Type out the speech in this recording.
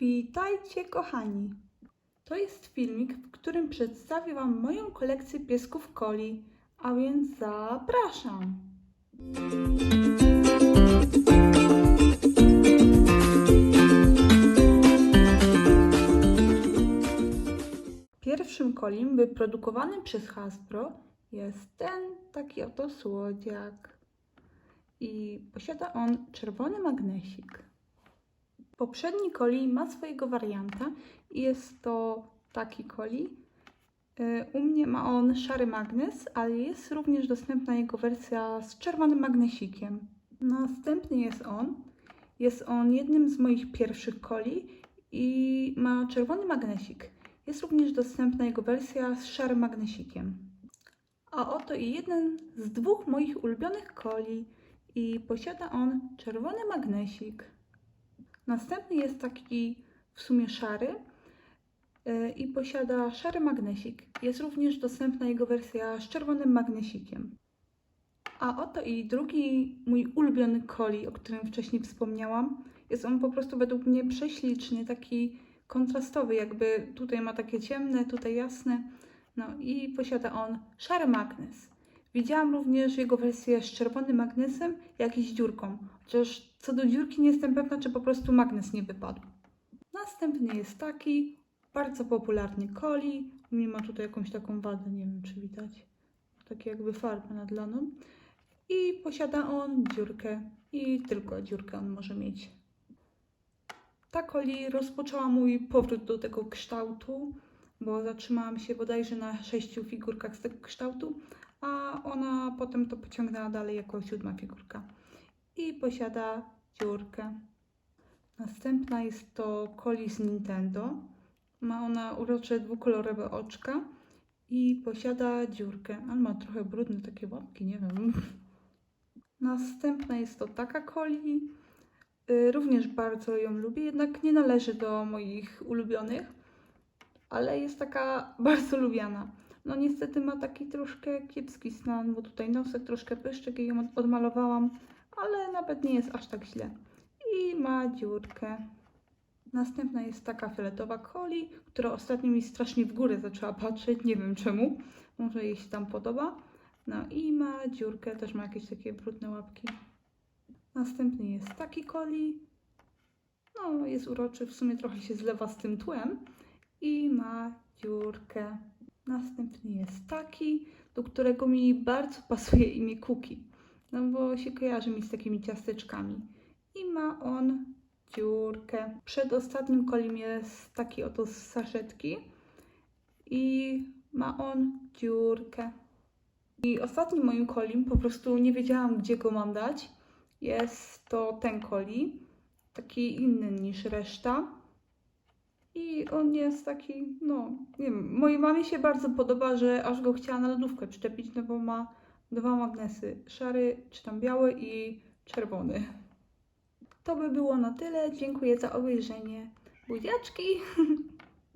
Witajcie kochani! To jest filmik, w którym przedstawię Wam moją kolekcję piesków coli, a więc zapraszam! Pierwszym kolim wyprodukowanym przez Hasbro jest ten taki oto słodziak i posiada on czerwony magnesik. Poprzedni koli ma swojego warianta i jest to taki koli. Y, U mnie ma on szary magnes, ale jest również dostępna jego wersja z czerwonym magnesikiem. Następny jest on. Jest on jednym z moich pierwszych koli i ma czerwony magnesik. Jest również dostępna jego wersja z szarym magnesikiem. A oto i jeden z dwóch moich ulubionych koli i posiada on czerwony magnesik. Następny jest taki w sumie szary yy, i posiada szary magnesik. Jest również dostępna jego wersja z czerwonym magnesikiem. A oto i drugi mój ulubiony koli, o którym wcześniej wspomniałam. Jest on po prostu według mnie prześliczny, taki kontrastowy, jakby tutaj ma takie ciemne, tutaj jasne. No i posiada on szary magnes. Widziałam również jego wersję z czerwonym magnesem, jak i z dziurką. Chociaż co do dziurki nie jestem pewna, czy po prostu magnes nie wypadł. Następny jest taki bardzo popularny coli. Mimo tutaj jakąś taką wadę, nie wiem czy widać. Takie jakby farbę nadlaną. I posiada on dziurkę. I tylko dziurkę on może mieć. Ta coli rozpoczęła mój powrót do tego kształtu, bo zatrzymałam się bodajże na sześciu figurkach z tego kształtu, a ona potem to pociągnęła dalej jako siódma figurka. I posiada dziurkę. Następna jest to Coli z Nintendo. Ma ona urocze dwukolorowe oczka i posiada dziurkę, ale ma trochę brudne takie łapki, nie wiem. Następna jest to taka Coli. Y, Również bardzo ją lubię, jednak nie należy do moich ulubionych, ale jest taka bardzo lubiana. No niestety ma taki troszkę kiepski stan, bo tutaj nosek troszkę pyszczek i ją od- odmalowałam, ale nawet nie jest aż tak źle. I ma dziurkę. Następna jest taka fioletowa coli, która ostatnio mi strasznie w górę zaczęła patrzeć, nie wiem czemu. Może jej się tam podoba. No i ma dziurkę, też ma jakieś takie brudne łapki. Następny jest taki coli. No, jest uroczy, w sumie trochę się zlewa z tym tłem. I ma dziurkę. Następny jest taki, do którego mi bardzo pasuje imię Cookie. No bo się kojarzy mi z takimi ciasteczkami. I ma on dziurkę. Przed ostatnim kolim jest taki oto z saszetki. I ma on dziurkę. I ostatnim moim kolim, po prostu nie wiedziałam, gdzie go mam dać. Jest to ten koli, taki inny niż reszta. I on jest taki, no, nie wiem, mojej mamie się bardzo podoba, że aż go chciała na lodówkę przyczepić, no bo ma dwa magnesy, szary, czy tam biały i czerwony. To by było na tyle. Dziękuję za obejrzenie. Buziaczki!